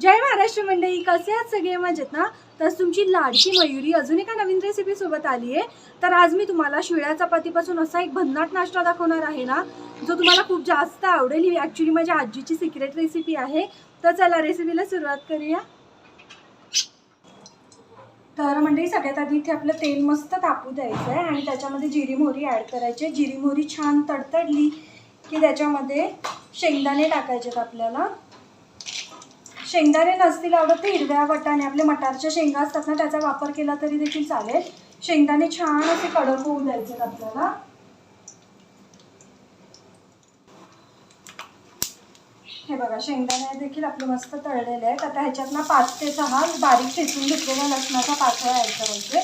जय महाराष्ट्र मंडळी कसे आहात सगळे? मजेत ना? तर तुमची लाडकी मयुरी अजून एका नवीन रेसिपी सोबत आली आहे. तर आज मी तुम्हाला शिळ्या चपातीपासून असा एक भन्नाट नाश्ता दाखवणार आहे ना जो तुम्हाला खूप जास्त आवडेल. ही ॲक्च्युली माझ्या आजीची सिक्रेट रेसिपी आहे. तर चला रेसिपीला सुरुवात करूया. तर मंडळी सगळ्यात आधी इथे आपलं तेल मस्त तापू द्यायचं आहे आणि त्याच्यामध्ये जिरी मोहरी ॲड करायची आहे. जिरी मोहरी छान तडतडली की त्याच्यामध्ये शेंगदाणे टाकायचे आहेत आपल्याला. शेंगदाणे नसतील आवडत तर हिरव्या वटाणे. आपले मटारच्या शेंगा असतात ना त्याचा वापर केला तरी देखील चालेल. शेंगदाणे छान असे कडक होऊ द्यायचे आपल्याला. हे बघा शेंगदाणे देखील आपले मस्त तळलेले आहेत. आता ह्याच्यात ना पाच ते सहा बारीक ठेचून घेतलेल्या लसणाचा पातळा यायचा म्हणजे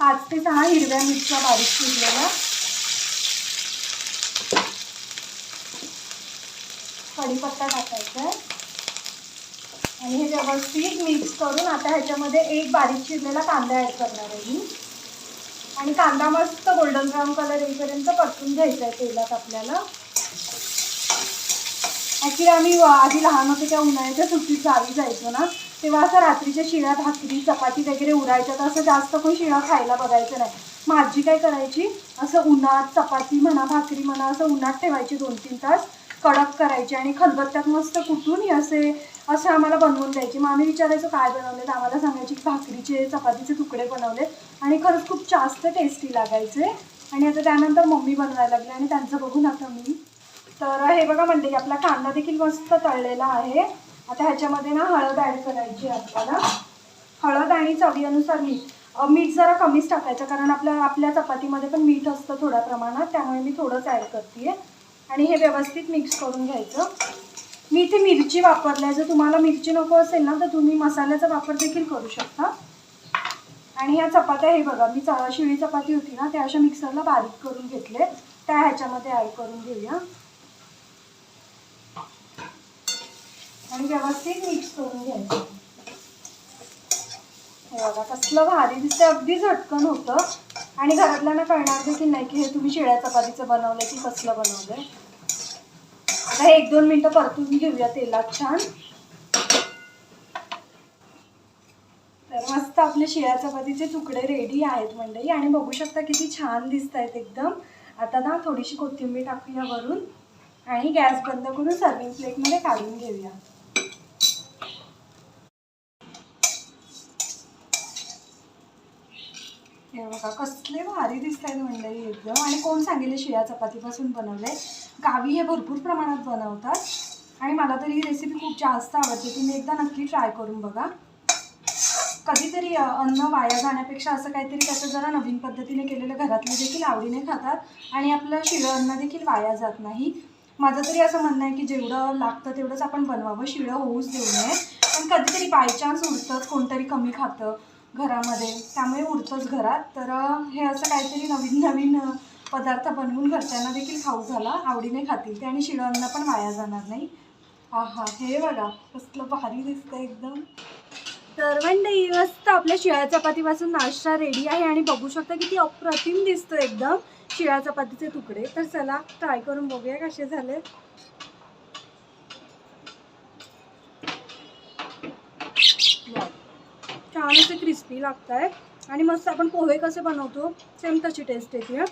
पाच ते सहा हिरव्या मिरच्या बारीक चिरलेल्या कढीपत्ता टाकायचा आहे. आणि हे व्यवस्थित मिक्स करून आता ह्याच्यामध्ये एक बारीक चिरलेला कांदा ॲड करणार आहे मी. आणि कांदा मस्त गोल्डन ब्राऊन कलर येईपर्यंत परतून घ्यायचा आहे तेलात आपल्याला. ॲक्च्युली आम्ही आधी लहान होते त्या उन्हाळ्याच्या सुट्टीत गावी जायचो ना तेव्हा असं रात्रीच्या शिळ्या भाकरी चपाती वगैरे उरायच्या तर असं जास्त कोण शिळा खायला बघायचं नाही. मग आजी काय करायची? असं उन्हात चपाती म्हणा भाकरी म्हणा असं उन्हात ठेवायची दोन तीन तास. कडक करायची आणि खलबत्त्यात मस्त कुठूनही असे असं आम्हाला बनवून द्यायची. मग आम्ही विचारायचो काय बनवलेत? आम्हाला सांगायची की भाकरीचे चपातीचे तुकडे बनवलेत. आणि खरंच खूप जास्त टेस्टी लागायचे. आणि आता त्यानंतर मम्मी बनवायला लागली आणि त्यांचं बघून आता मी. तर हे बघा म्हणते की आपला कांदा देखील मस्त तळलेला आहे. आता ह्याच्यामध्ये ना हळद ॲड करायची आहे आपल्याला. हळद आणि चवीनुसार मीठ. मीठ जरा कमीच टाकायचं कारण आपल्या आपल्या चपातीमध्ये पण मीठ असतं थोड्या प्रमाणात त्यामुळे मी थोडंच ॲड करते आणि हे व्यवस्थित मिक्स करून घ्यायचं. मी इथे मिरची वापरली आहे जर तुम्हाला मिरची नको असेल ना तर तुम्ही मसाल्याचा वापर देखील करू शकता. आणि ह्या चपात्या हे बघा मी च शिळी चपाती होती ना त्या अशा मिक्सरला बारीक करून घेतले. त्या ह्याच्यामध्ये ॲड करून घेऊया. आणि व्यवस्थित मिक्स करून घ्यायचं. हे बघा कसलं भारी दिसतं अगदी झटकन होतं. आणि घरातल्यांना कळणार देखील नाही की हे तुम्ही शिळ्या चपातीचं बनवलंय की कसलं बनवलंय. आता हे एक दोन मिनटं परतून घेऊया तेलात छान. तर मस्त आपले शिळ्या चपातीचे तुकडे रेडी आहेत मंडळी आणि बघू शकता किती छान दिसत आहेत एकदम. आता ना थोडीशी कोथिंबीर टाकूया वरून आणि गॅस बंद करून सर्विंग प्लेटमध्ये काढून घेऊया. हे बघा कसले भारी दिसत आहेत मंडळी. एकदम. आणि कोण सांगितले शिळ्या चपातीपासून बनवले गावी हे भरपूर प्रमाणात बनवतात. आणि मला तरी ही रेसिपी खूप जास्त आवडते. तुम्ही एकदा नक्की ट्राय करून बघा. कधीतरी अन्न वाया जाण्यापेक्षा असं काहीतरी त्याचं जरा नवीन पद्धतीने केलेलं घरातले देखील आवडीने खातात. आणि आपलं शिळं अन्न देखील वाया जात नाही. माझं तरी असं म्हणणं आहे की जेवढं लागतं तेवढंच आपण बनवावं. शिळं होऊच देऊ नये. पण कधीतरी बायचान्स उरतंच कोणतरी कमी खातं. घरामध्ये. त्यामुळे उरतंच घरात. तर हे असं काहीतरी नवीन नवीन पदार्थ बनवून घरच्यांना देखील खाऊ झाला आवडीने खातील ते आणि शिळांना पण वाया जाणार नाही. आहा हे बघा. कसलं भारी दिसतं एकदम. तर मंडई मस्त आपल्या शिळ्या चपातीपासून नाश्ता रेडी आहे आणि बघू शकता किती अप्रतिम दिसतो एकदम शिळ्या चपातीचे तुकडे. तर चला ट्राय करून बघूया कसे झाले छान असे क्रिस्पी लागत आहे आणि मस्त आपण पोहे कसे बनवतो सेम तशी टेस्ट येते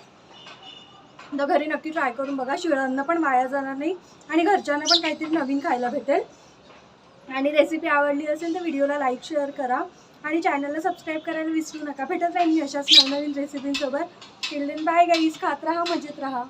तर घरी नक्की ट्राय करून बघा. शिळांना अन्न पण वाया जाणार नाही. आणि घरच्यांना पण काहीतरी नवीन खायला भेटेल. आणि रेसिपी आवडली असेल तर व्हिडिओला लाईक शेअर करा. आणि चॅनलला सबस्क्राईब करायला विसरू नका. भेटत राहील मी अशाच नवनवीन रेसिपींसोबत टिल देन बाय गाईज खात राहा मजेत राहा.